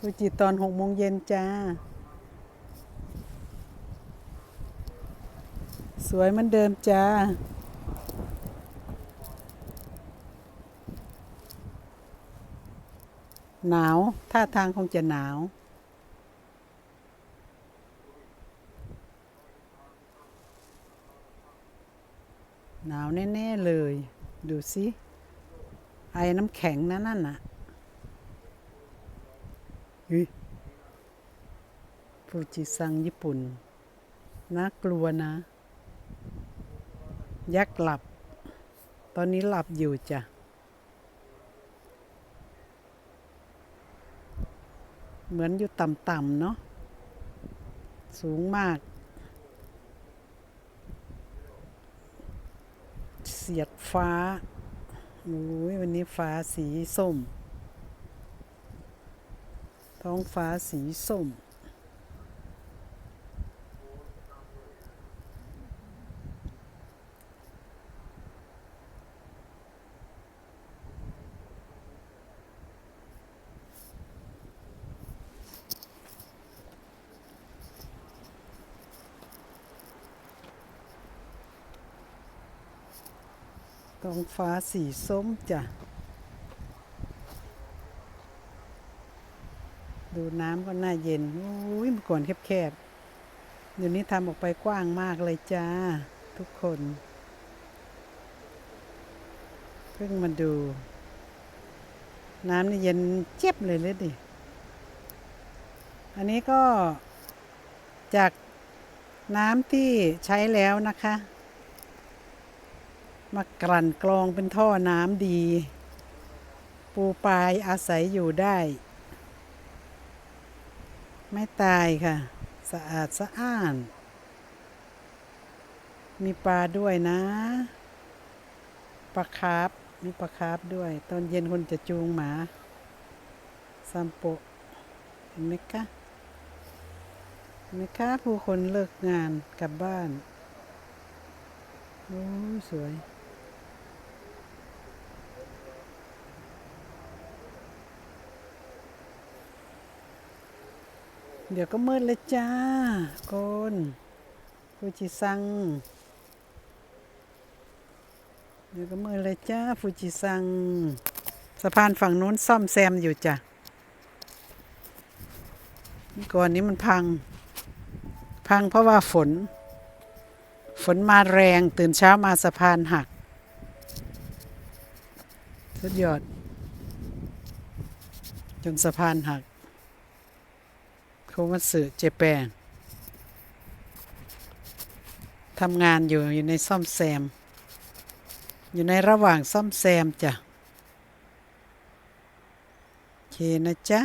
ฟูจิตอนหกโมงเย็นจ้า สวยเหมือนเดิมจ้า หนาว ท่าทางคงจะหนาว หนาวแน่ ๆ เลย ดูสิ ไอ้น้ำแข็งนะนั่นน่ะ ฟูจิซังญี่ปุ่น น่ากลัวนะ ยักษ์หลับ ตอนนี้หลับอยู่จ้ะ เหมือนอยู่ต่ำๆเนาะ สูงมาก เสียดฟ้าโอ้ยวันนี้ฟ้าสีส้ม ท้องฟ้าสีส้ม ท้องฟ้าสีส้มจ้ะ ดูน้ำก็น่าเย็นโอ้ยเมื่อก่อนแคบๆเดี๋ยวนี้ทำออกไปกว้างมากเลยจ้า ทุกคน เพิ่งมาดู น้ำนี่เย็นเจ็บเลยเลยดิ อันนี้ก็จากน้ำที่ใช้แล้วนะคะ มากลั่นกรองเป็นท่อน้ำดี ปูปลายอาศัยอยู่ได้ ไม่ตายค่ะ สะอาดสะอ้าน มีปลาด้วยนะปลาคาร์ฟมีปลาคาร์ฟด้วย ตอนเย็นคนจะจูงหมาซัมโปเห็นไหมคะเห็นไหมคะผู้คนเลิกงานกลับบ้าน โอ้ สวย เดี๋ยวก็มืดเลยจ้าโกนฟูจิซัง เดี๋ยวก็มืดเลยจ้าฟูจิซัง สะพานฝั่งนู้นซ่อมแซมอยู่จ้ะก่อนนี้มันพัง พังเพราะว่าฝน ฝนมาแรงตื่นเช้ามาสะพานหัก สุดยอด จนสะพานหัก โคมัตสึเจแปนทำงานอยู่อยู่ในซ่อมแซม อยู่ในระหว่างซ่อมแซมจ้ะโอเคนะจ๊ะ